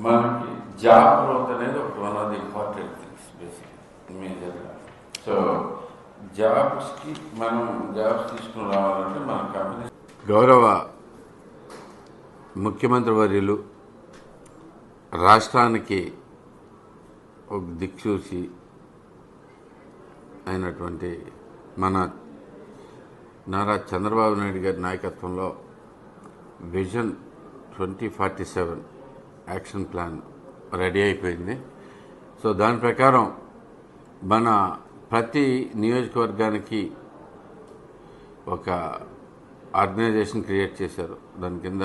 మనకి job growth అనేది ఒక one of the important things basic మేజర్గా సో జాబ్స్కి మనం జాబ్స్ తీసుకుని రావాలంటే మన కంపెనీ గౌరవ ముఖ్యమంత్రి వర్యులు రాష్ట్రానికి ఒక దిక్సూచి అయినటువంటి మన నారా చంద్రబాబు నాయుడు గారి నాయకత్వంలో vision twenty forty seven action plan ready అయిపోయింది. సో దాని ప్రకారం మన ప్రతి నియోజకవర్గానికి ఒక ఆర్గనైజేషన్ క్రియేట్ చేశారు. దాని కింద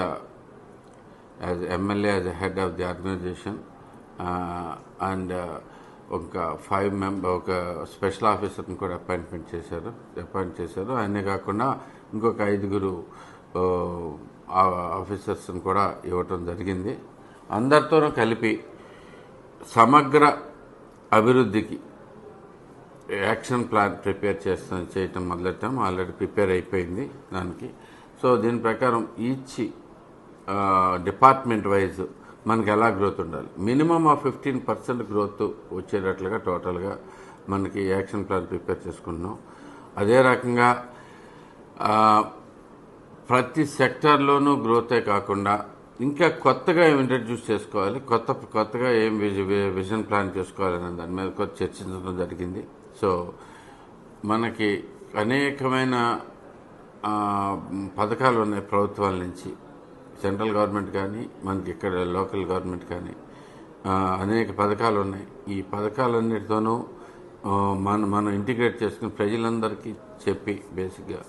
as MLA as head of the organization and ఒక ఫైవ్ మెంబర్ ఒక స్పెషల్ ఆఫీసర్ని కూడా అపాయింట్మెంట్ చేశారు అపాయింట్ చేశారు. ఆయనే కాకుండా ఇంకొక ఐదుగురు ఆఫీసర్స్ని కూడా ఇవ్వటం జరిగింది. అందరితోనూ కలిపి సమగ్ర అభివృద్ధికి యాక్షన్ ప్లాన్ ప్రిపేర్ చేస్తాం చేయటం మొదలెట్టాం ఆల్రెడీ ప్రిపేర్ అయిపోయింది దానికి. సో దీని ప్రకారం ఈచ్ డిపార్ట్మెంట్ వైజ్ మనకి ఎలా గ్రోత్ ఉండాలి? మినిమం ఆ ఫిఫ్టీన్ పర్సెంట్ గ్రోత్ వచ్చేటట్లుగా టోటల్గా మనకి యాక్షన్ ప్లాన్ ప్రిపేర్ చేసుకుంటున్నాం అదే రకంగా ప్రతి సెక్టార్లోనూ గ్రోతే కాకుండా ఇంకా కొత్తగా ఏం ఇంట్రడ్యూస్ చేసుకోవాలి. కొత్త కొత్తగా ఏం వి- విజన్ ప్లాన్ చేసుకోవాలనే దాని మీద కొత్త చర్చించడం జరిగింది. సో మనకి అనేకమైన పథకాలు ఉన్నాయి ప్రభుత్వాల నుంచి. సెంట్రల్ గవర్నమెంట్ కానీ మనకి ఇక్కడ లోకల్ గవర్నమెంట్ కానీ అనేక పథకాలు ఉన్నాయి. ఈ పథకాలన్నిటితోనూ మన మనం మనం ఇంటిగ్రేట్ చేసుకుని ప్రజలందరికీ చెప్పి బేసిక్గా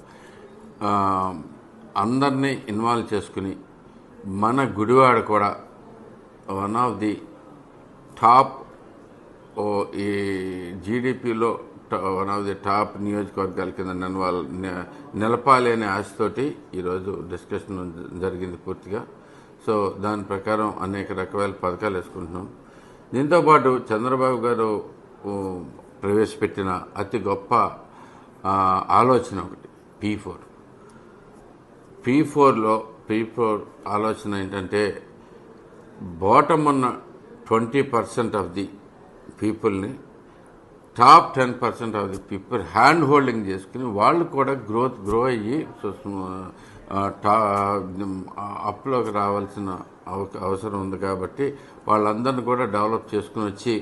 అందరినీ ఇన్వాల్వ్ చేసుకుని మన గుడివాడ కూడా వన్ ఆఫ్ ది టాప్ ఓ ఈ జీడిపిలో వన్ ఆఫ్ ది టాప్ నియోజకవర్గాల కింద నిలవాలి నిలపాలి అనే ఆశతోటి ఈరోజు డిస్కషన్ జరిగింది పూర్తిగా. సో దాని ప్రకారం అనేక రకాల పథకాలు వేసుకుంటున్నాం. దీంతోపాటు చంద్రబాబు గారు ప్రవేశపెట్టిన అతి గొప్ప ఆలోచన ఒకటి పీ ఫోర్ పీ ఫోర్లో పీపుల్ ఫోర్ ఆలోచన ఏంటంటే బాటమ్ ఉన్న ట్వంటీ పర్సెంట్ ఆఫ్ ది పీపుల్ని top ten percent of the people hand holding చేసుకుని వాళ్ళు కూడా గ్రోత్ గ్రో అయ్యి అప్లోకి రావాల్సిన అవ- అవసరం ఉంది కాబట్టి వాళ్ళందరిని కూడా డెవలప్ చేసుకుని వచ్చి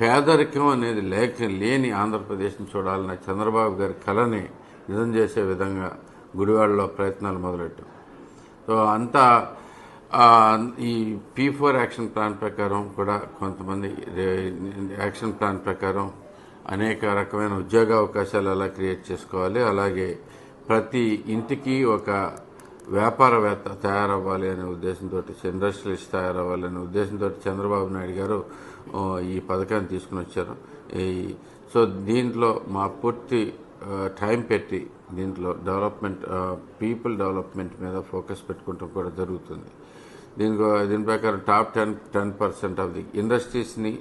పేదరికం అనేది లేక లేని ఆంధ్రప్రదేశ్ని చూడాలన్న చంద్రబాబు గారి కళని నిజం చేసే విధంగా గుడివాడలో ప్రయత్నాలు మొదలెట్టాం. సో అంతా ఈ పీ ఫోర్ యాక్షన్ ప్లాన్ ప్రకారం కూడా కొంతమంది యాక్షన్ ప్లాన్ ప్రకారం అనేక రకమైన ఉద్యోగ అవకాశాలు అలా క్రియేట్ చేసుకోవాలి. అలాగే ప్రతి ఇంటికి ఒక వ్యాపారవేత్త తయారవ్వాలి అనే ఉద్దేశంతో ఇండస్ట్రియలిస్ట్ తయారవ్వాలి అనే ఉద్దేశంతో చంద్రబాబు నాయుడు గారు ఈ పథకాన్ని తీసుకుని వచ్చారు. ఈ సో దీంట్లో మా పూర్తి టైం పెట్టి దీంట్లో డెవలప్మెంట్ పీపుల్ డెవలప్మెంట్ మీద ఫోకస్ పెట్టుకుంటాం కూడా జరుగుతుంది. దీనికి దీని ప్రకారం top ten ten percent of the ఇండస్ట్రీస్ని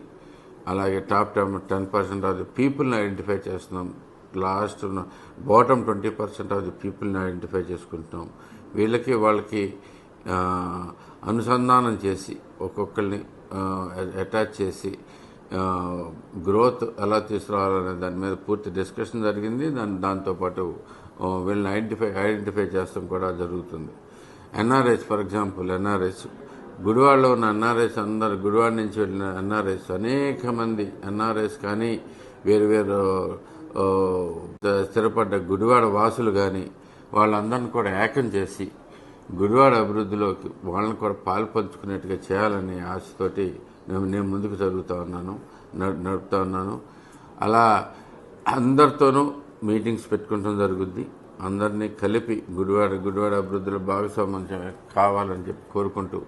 అలాగే top ten ten percent of the పీపుల్ని ఐడెంటిఫై చేస్తున్నాం. Last bottom twenty percent of the పీపుల్ని ఐడెంటిఫై చేసుకుంటున్నాం. వీళ్ళకి వాళ్ళకి అనుసంధానం చేసి ఒక్కొక్కరిని అటాచ్ చేసి గ్రోత్ ఎలా తీసుకురావాలనే దాని మీద పూర్తి డిస్కషన్ జరిగింది. దాని దాంతోపాటు వీళ్ళని ఐడెంటిఫై ఐడెంటిఫై చేస్తాం కూడా జరుగుతుంది. ఎన్ఆర్ఎస్ ఫర్ ఎగ్జాంపుల్ ఎన్ఆర్ఎస్ గుడివాడలో ఉన్న ఎన్ఆర్ఎస్ అందరు గుడివాడ నుంచి వెళ్ళిన ఎన్ఆర్ఎస్ అనేక మంది ఎన్ఆర్ఎస్ కానీ వేరు వేరు స్థిరపడ్డ గుడివాడ వాసులు కానీ వాళ్ళందరిని కూడా ఏకం చేసి గుడివాడ అభివృద్ధిలోకి వాళ్ళని కూడా పాలు పంచుకునేట్టుగా చేయాలనే ఆశతోటి నేను ముందుకు జరుగుతూ ఉన్నాను నడు- నడుపుతా ఉన్నాను. అలా అందరితోనూ మీటింగ్స్ పెట్టుకుంటాం జరుగుద్ది. అందరినీ కలిపి గుడివాడ గుడివాడ అభివృద్ధిలో భాగస్వామ్యం కావాలని చెప్పి కోరుకుంటూ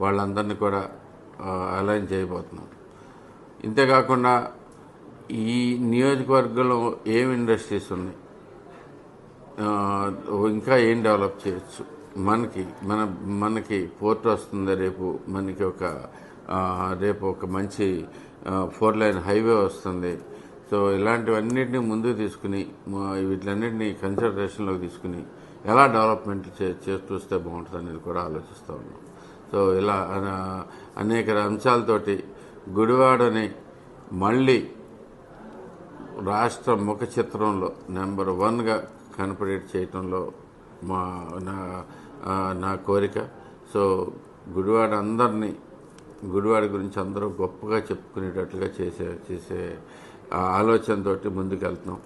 వాళ్ళందరినీ కూడా అలైన్ చేయబోతున్నాం. ఇంతేకాకుండా ఈ నియోజకవర్గంలో ఏం ఇండస్ట్రీస్ ఉన్నాయి? ఇంకా ఏం డెవలప్ చేయొచ్చు? మనకి మన మనకి పోర్ట్ వస్తుంది రేపు మనకి ఒక రేపు ఒక మంచి ఫోర్ లైన్ హైవే వస్తుంది. సో ఇలాంటివన్నిటిని ముందుకు తీసుకుని వీటిలన్నింటినీ కన్సిడరేషన్లోకి తీసుకుని ఎలా డెవలప్మెంట్ చే చూస్తే బాగుంటుంది అనేది కూడా ఆలోచిస్తూ ఉన్నాం. సో ఇలా అనేక అంశాలతోటి గుడివాడని మళ్ళీ రాష్ట్ర ముఖ చిత్రంలో నెంబర్ వన్గా కనపడేట్ చేయటంలో మా నా నా కోరిక. సో గుడివాడ అందరినీ గుడివాడ గురించి అందరూ గొప్పగా చెప్పుకునేటట్లుగా చేసే చేసే ఆలోచనతో ఆలోచనతోటి ముందుకెళ్తున్నాం.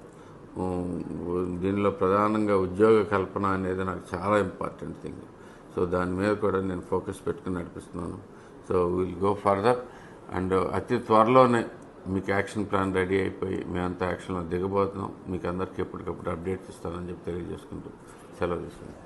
దీనిలో ప్రధానంగా ఉద్యోగ కల్పన అనేది నాకు చాలా ఇంపార్టెంట్ థింగ్. సో దాని మీద కూడా నేను ఫోకస్ పెట్టుకుని నడిపిస్తున్నాను. So will go further. And అతి త్వరలోనే మీకు యాక్షన్ ప్లాన్ రెడీ అయిపోయి మేమంతా యాక్షన్లో దిగబోతున్నాం. మీకు అందరికీ ఎప్పటికప్పుడు అప్డేట్స్ ఇస్తానని చెప్పి తెలియజేసుకుంటూ సెలవు తీసుకుంటాం